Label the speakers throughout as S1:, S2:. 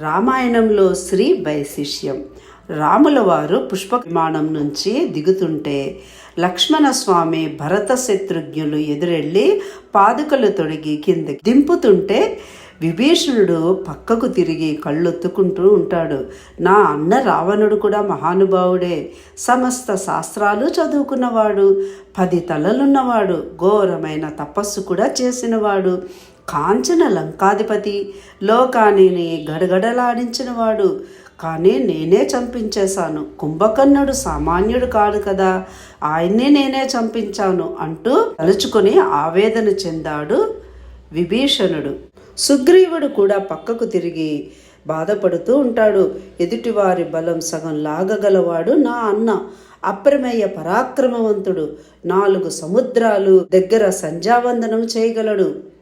S1: రామాయణంలో శ్రీ వైశిష్యం రాముల వారు పుష్ప విమానం నుంచి దిగుతుంటే లక్ష్మణస్వామి భరత శత్రుఘ్నులు ఎదురెళ్ళి పాదుకలు తొడిగి కింద దింపుతుంటే విభీషణుడు పక్కకు తిరిగి కళ్ళొత్తుకుంటూ ఉంటాడు. నా అన్న రావణుడు కూడా మహానుభావుడే. సమస్త శాస్త్రాలు చదువుకున్నవాడు. పది తలలున్నవాడు. ఘోరమైన తపస్సు కూడా చేసినవాడు. కాంచన లంకాధిపతి. లోకానిని గడగడలాడించినవాడు. కానీ నేనే చంపించేశాను. కుంభకర్ణుడు సామాన్యుడు కాడు కదా. ఆయన్ని నేనే చంపించాను అంటూ తలుచుకొని ఆవేదన చెందాడు విభీషణుడు. సుగ్రీవుడు కూడా పక్కకు తిరిగి బాధపడుతూ ఉంటాడు. ఎదుటివారి బలం సగం లాగగలవాడు నా అన్న. అప్రమేయ పరాక్రమవంతుడు. నాలుగు సముద్రాలు దగ్గర సంధ్యావందనం చేయగలడు.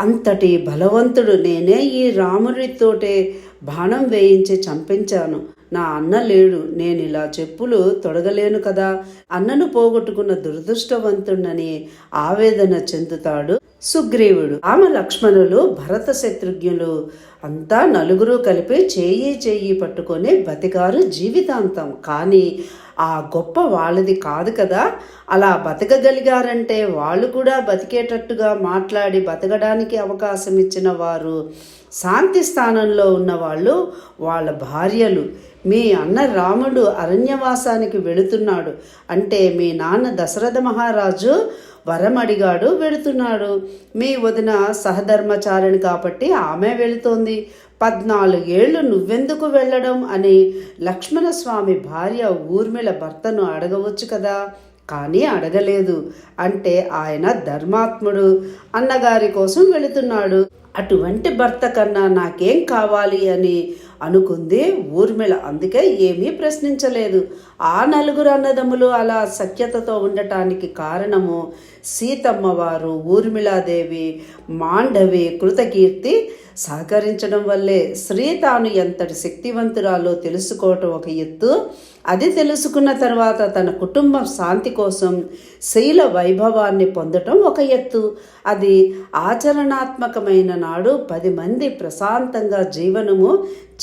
S1: అంతటి బలవంతుడు నేనే ఈ రాముడితోటే బాణం వేయించి చంపించాను. నా అన్న లేడు. నేను ఇలా చెప్పులు తొడగలేను కదా. అన్నను పోగొట్టుకున్న దురదృష్టవంతుడని ఆవేదన చెందుతాడు సుగ్రీవుడు. రామ లక్ష్మణులు భరత శత్రుఘ్నులు అంతా నలుగురు కలిపి చేయి చేయి పట్టుకొని బతికారు జీవితాంతం. కానీ ఆ గొప్ప వాళ్ళది కాదు కదా. అలా బతకగలిగారంటే వాళ్ళు కూడా బతికేటట్టుగా మాట్లాడి బతకడానికి అవకాశం ఇచ్చిన వారు శాంతి స్థానంలో ఉన్నవాళ్ళు వాళ్ళ భార్యలు. మీ అన్న రాముడు అరణ్యవాసానికి వెళుతున్నాడు. అంటే మీ నాన్న దశరథ మహారాజు వరం అడిగాడు వెళుతున్నాడు. మీ వదిన సహధర్మచారిణి కాబట్టి ఆమె వెళుతోంది. పద్నాలుగేళ్ళు నువ్వెందుకు వెళ్ళడం అని లక్ష్మణస్వామి భార్య ఊర్మిళ భర్తను అడగవచ్చు కదా? కానీ అడగలేదు. అంటే ఆయన ధర్మాత్ముడు. అన్నగారి కోసం వెళుతున్నాడు. అటువంటి భర్త కన్నా నాకేం కావాలి అని అనుకుంది ఊర్మిళ. అందుకే ఏమీ ప్రశ్నించలేదు. ఆ నలుగురు అన్నదమ్ములు అలా సఖ్యతతో ఉండటానికి కారణము సీతమ్మవారు ఊర్మిళాదేవి మాండవి కృతకీర్తి. సహకరించడం వల్లే శ్రీ తాను ఎంతటి శక్తివంతురాలో తెలుసుకోవటం ఒక ఎత్తు. అది తెలుసుకున్న తర్వాత తన కుటుంబం శాంతి కోసం శైల వైభవాన్ని పొందటం ఒక ఎత్తు. అది ఆచరణాత్మకమైన నాడు పది మంది ప్రశాంతంగా జీవనము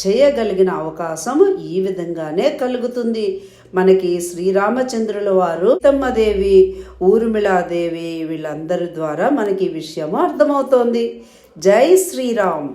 S1: చేయగలిగిన అవకాశం ఈ విధంగానే కలుగుతుంది. మనకి శ్రీరామచంద్రుల వారు తమ్మదేవి ఊర్మిళాదేవి వీళ్ళందరి ద్వారా మనకి ఈ విషయము అర్థమవుతోంది. జై శ్రీరామ్.